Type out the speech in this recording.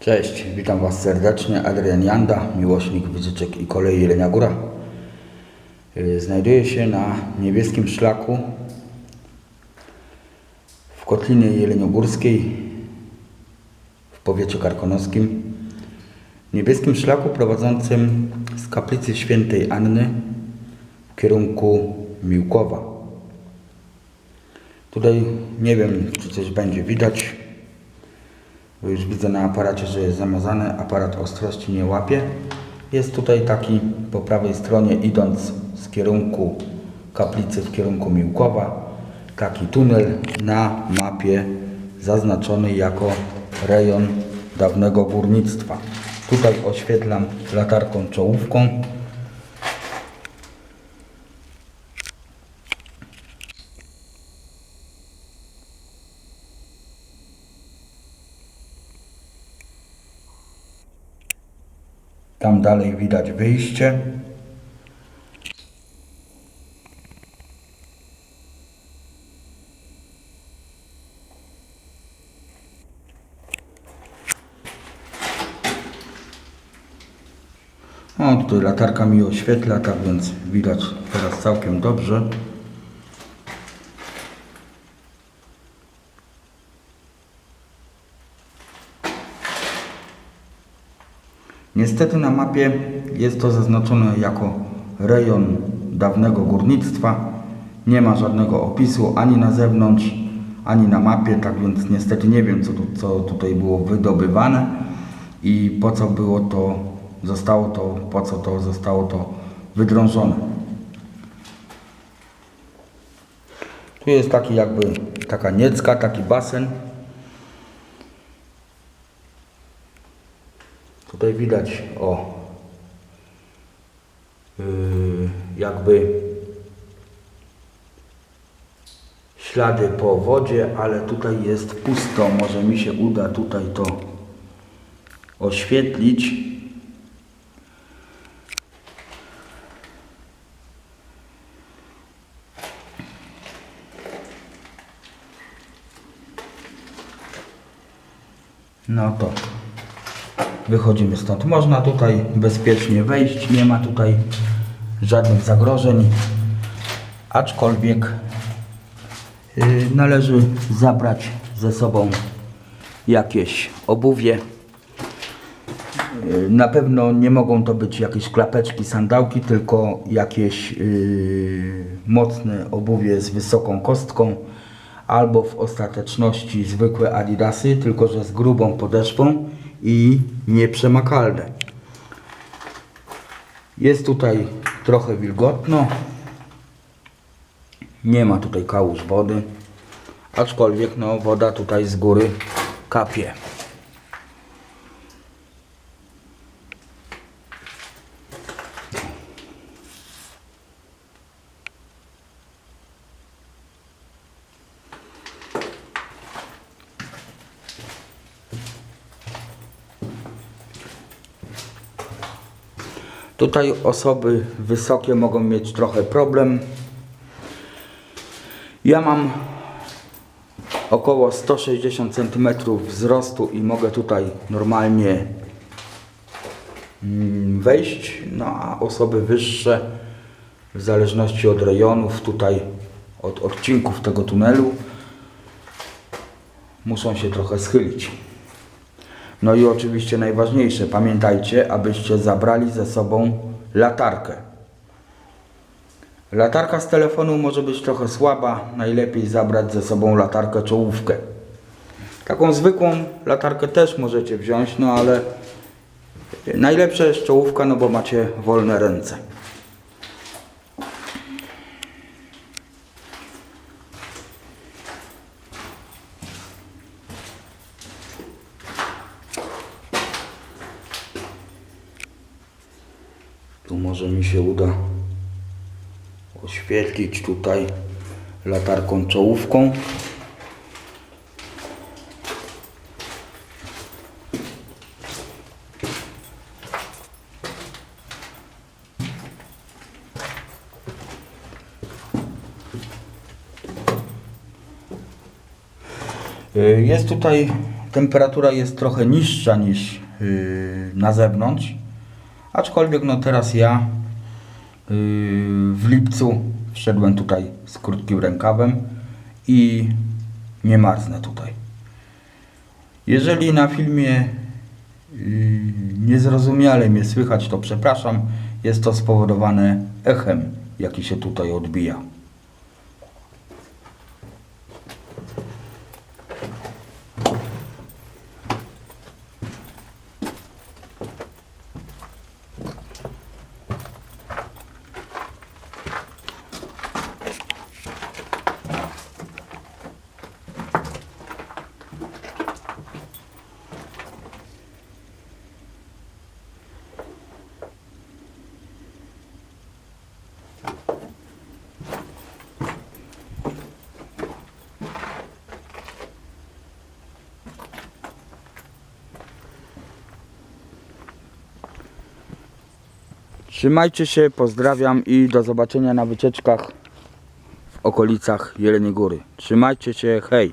Cześć, witam Was serdecznie. Adrian Janda, miłośnik wycieczek i kolei Jelenia Góra. Yy, Znajduję się na niebieskim szlaku w Kotlinie Jeleniogórskiej w powiecie karkonoskim. Niebieskim szlaku prowadzącym z kaplicy świętej Anny w kierunku Miłkowa. Tutaj nie wiem, czy coś będzie widać. Bo już widzę na aparacie, że jest zamazany, aparat ostrości nie łapie. Jest tutaj taki po prawej stronie, idąc z kierunku kaplicy w kierunku Miłkowa, taki tunel na mapie zaznaczony jako rejon dawnego górnictwa. Tutaj oświetlam latarką czołówką. Tam dalej widać wyjście. O, tutaj latarka mi oświetla, tak więc widać teraz całkiem dobrze. Niestety na mapie jest to zaznaczone jako rejon dawnego górnictwa. Nie ma żadnego opisu ani na zewnątrz, ani na mapie, tak więc niestety nie wiem, co, tu, co tutaj było wydobywane i po co było to, zostało to, po co to zostało to wydrążone. Tu jest taki jakby taka niecka, taki basen. Tutaj widać o yy, jakby ślady po wodzie, ale tutaj jest pusto. Może mi się uda tutaj to oświetlić. No to wychodzimy stąd. Można tutaj bezpiecznie wejść, nie ma tutaj żadnych zagrożeń, aczkolwiek yy, należy zabrać ze sobą jakieś obuwie. Yy, Na pewno nie mogą to być jakieś klapeczki, sandałki, tylko jakieś yy, mocne obuwie z wysoką kostką, albo w ostateczności zwykłe adidasy, tylko że z grubą podeszwą i nieprzemakalne. Jest tutaj trochę wilgotno. Nie ma tutaj kałuż wody, aczkolwiek no, woda tutaj z góry kapie. Tutaj osoby wysokie mogą mieć trochę problem. Ja mam około 160 cm wzrostu i mogę tutaj normalnie mm, wejść, no a osoby wyższe w zależności od rejonów, tutaj od odcinków tego tunelu muszą się trochę schylić. No i oczywiście najważniejsze, pamiętajcie, abyście zabrali ze sobą latarkę. Latarka z telefonu może być trochę słaba, najlepiej zabrać ze sobą latarkę czołówkę. Taką zwykłą latarkę też możecie wziąć, no ale najlepsza jest czołówka, no bo macie wolne ręce. Tu może mi się uda oświetlić tutaj latarką czołówką. Y, Jest tutaj temperatura jest trochę niższa niż yy, na zewnątrz. Aczkolwiek no teraz ja yy, w lipcu wszedłem tutaj z krótkim rękawem i nie marznę tutaj. Jeżeli na filmie yy, niezrozumiale mnie słychać, to przepraszam. Jest to spowodowane echem, jaki się tutaj odbija. Trzymajcie się, pozdrawiam i do zobaczenia na wycieczkach w okolicach Jeleniej Góry. Trzymajcie się, hej!